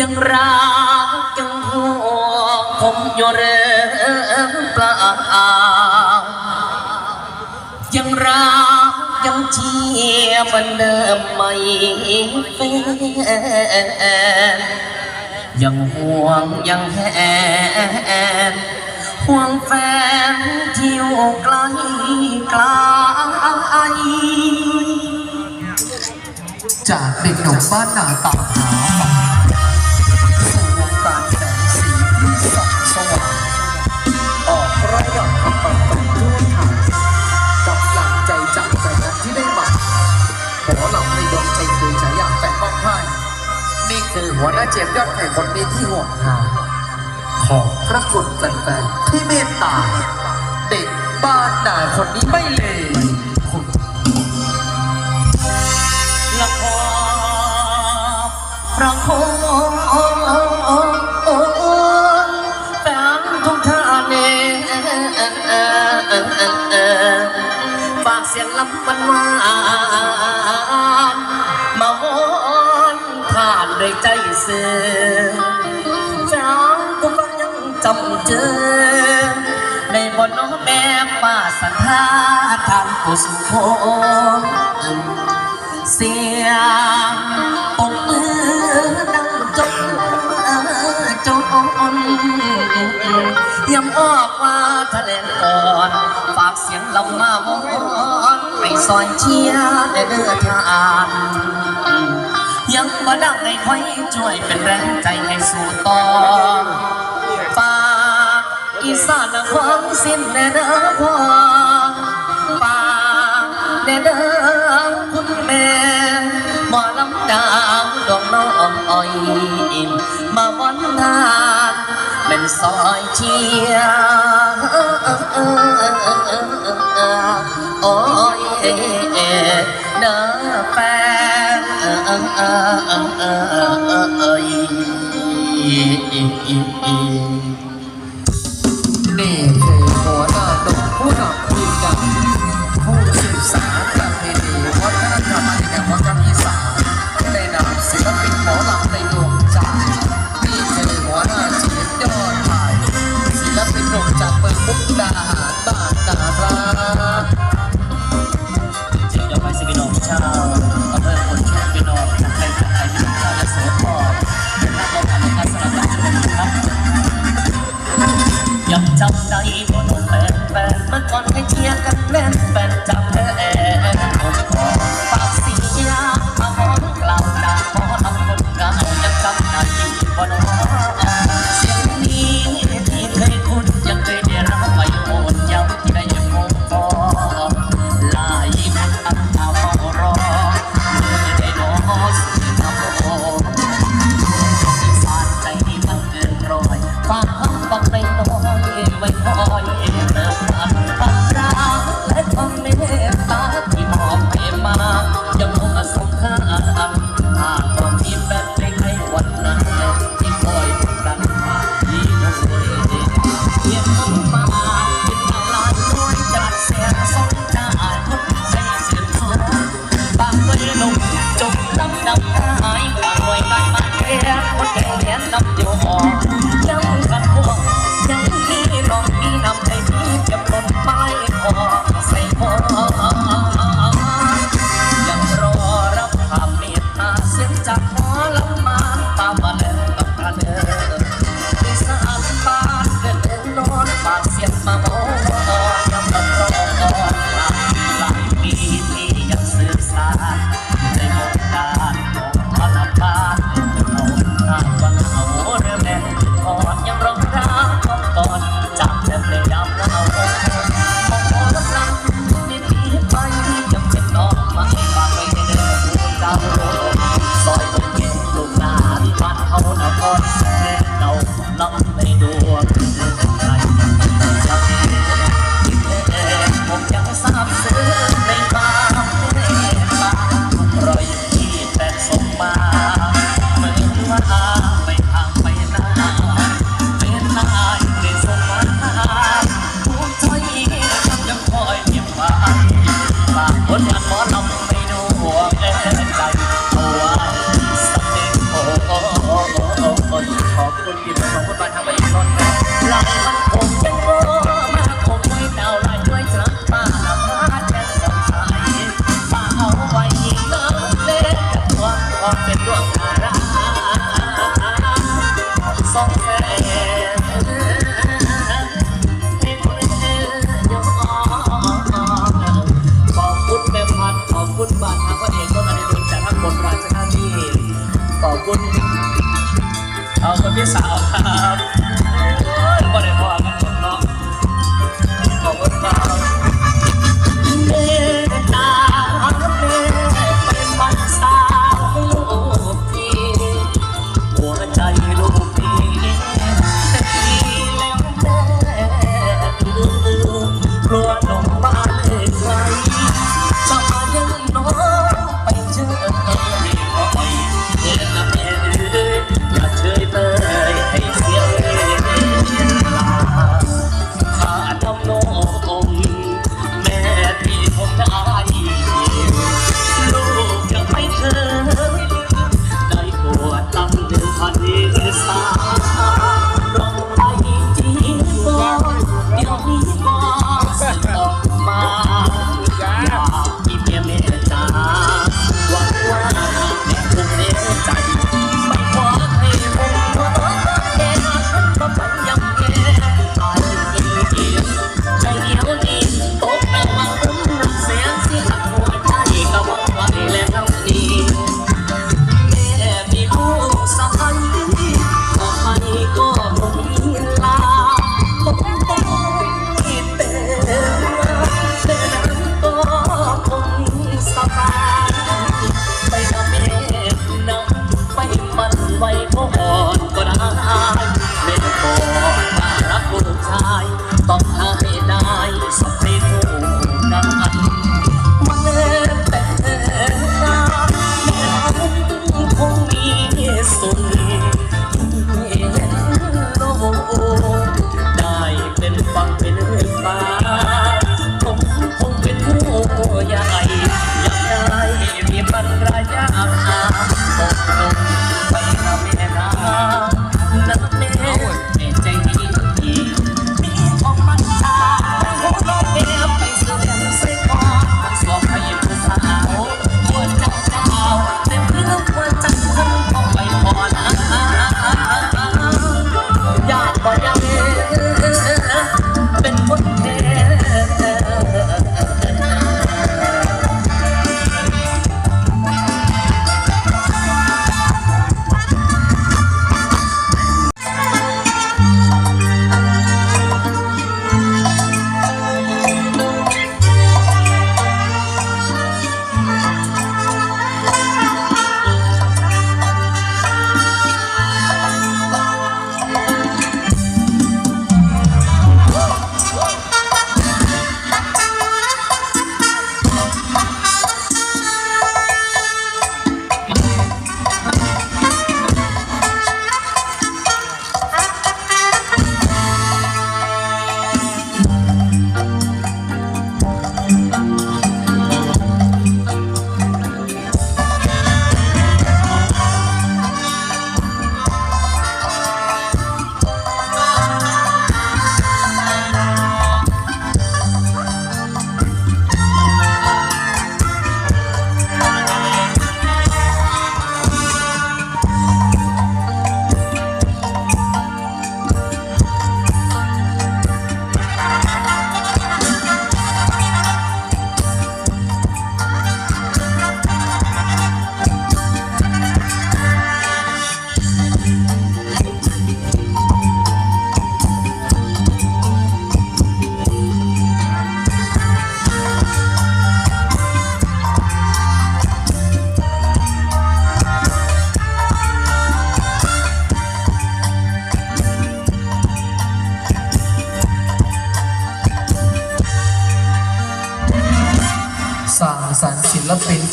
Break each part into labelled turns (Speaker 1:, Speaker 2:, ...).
Speaker 1: ยังรักยังหวงผมยู่เรือเปล่ายังรักยังเชียร์มันเดิมไม่เฟนยังห่วงยังแหนห่วงแฟนที่อยู่ไกลไกล
Speaker 2: จากเด็กหนุ่มบ้านนาตาหา หัวหน้าเจ็บยอดแข่คนนี้ที่งดงามของพระคุณแฟนๆที่เมตตา เด็กบ้านด่าคนนี้ไม่เลว
Speaker 1: ละครพระคง ใจเสื่อเจ้าก็ฟังยังจำเจอ ในบนน้องแม่ป้าสัทธาทานกุศลเสียงปงมือดังจบจงนยังออกว่าทะเลก่อนฝากเสียงลำมาวอนไปซอยเชียเดือดทาน ยังบ่ดังให้คอยช่วยเป็นแรงใจให้สู่ต่อป้าอีสานความสิ้นแน่เด้อพ่อป้าแน่เด้อคุณแม่มาลำดาวดอกน้องอ้อยมาวันทานเป็นซอยเชียโอ้ย อ้
Speaker 2: ย ลง
Speaker 1: จบลำดับท้ายความรวยบ้านมันเรียกคนแค่แขนน้ำเดียวออ เอาคนพี่สาวครับ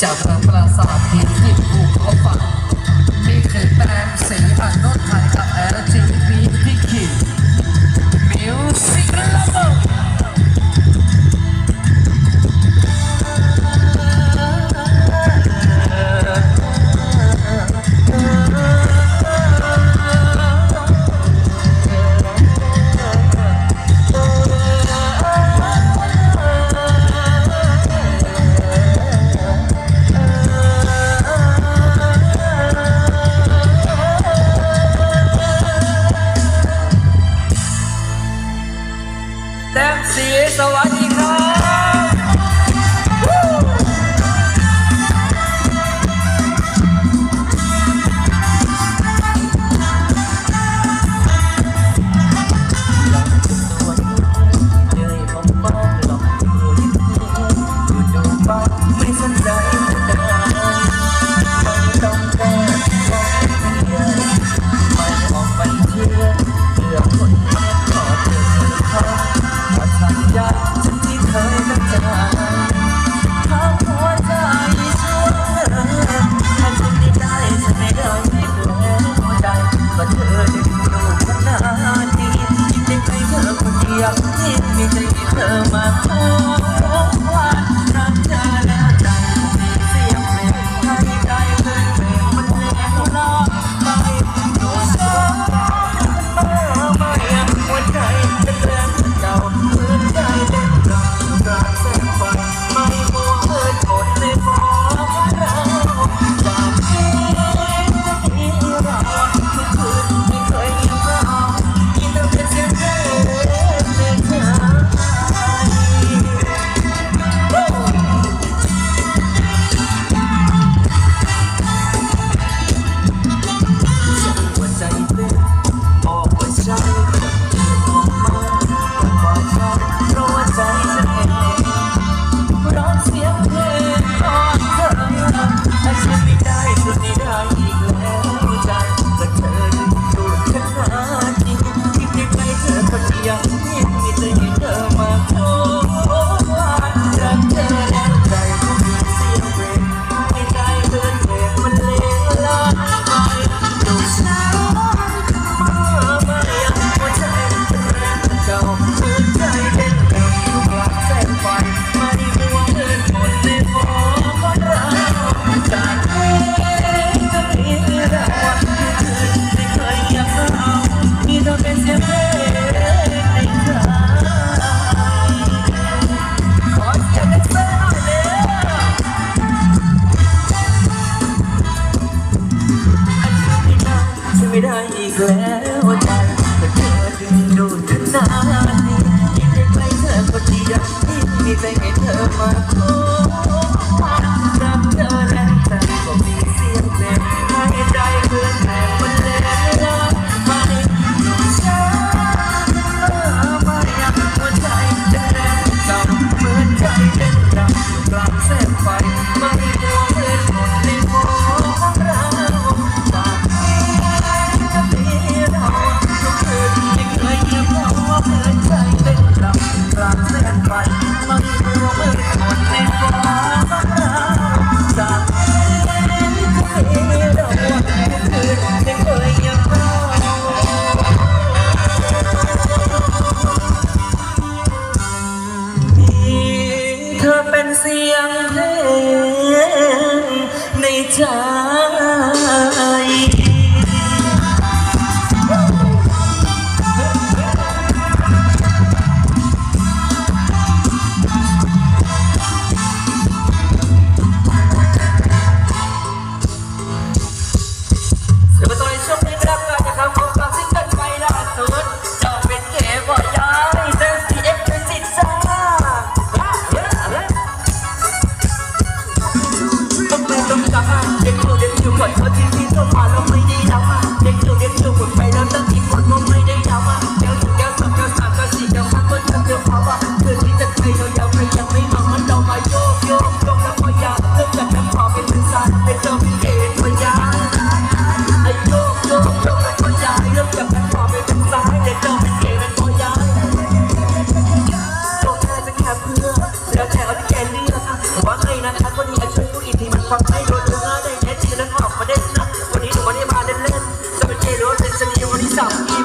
Speaker 1: จากทางปราสาทหินที่ถู กับที่มีใจที่เธอมาขอ ไม่ได้อีกแล้วใจแต่เธอดึงดูดขนาดนี้ยิ่งได้ใกล้เธอคนเดียยิ่งมีใจให้เธอมาคอย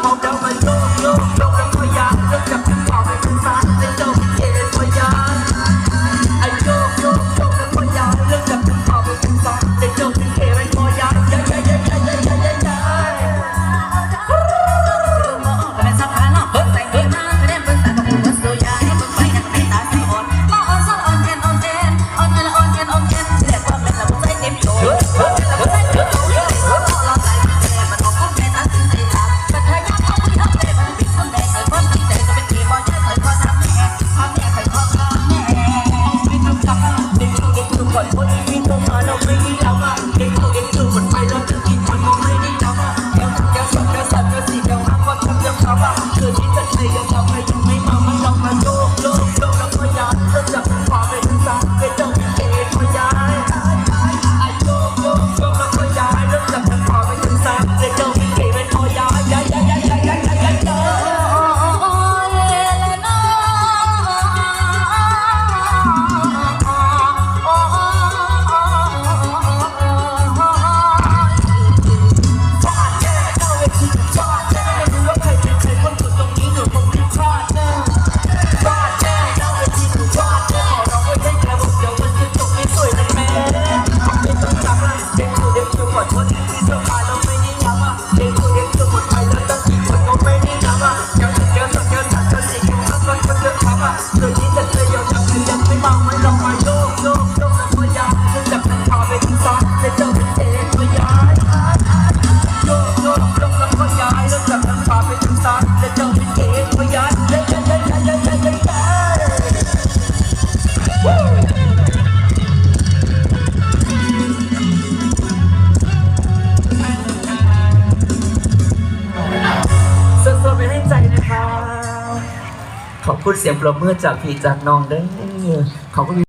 Speaker 1: ของเจ้าไปโล เสียงปรบมื่อจากพี่จากน้องเด้อเขาก็มี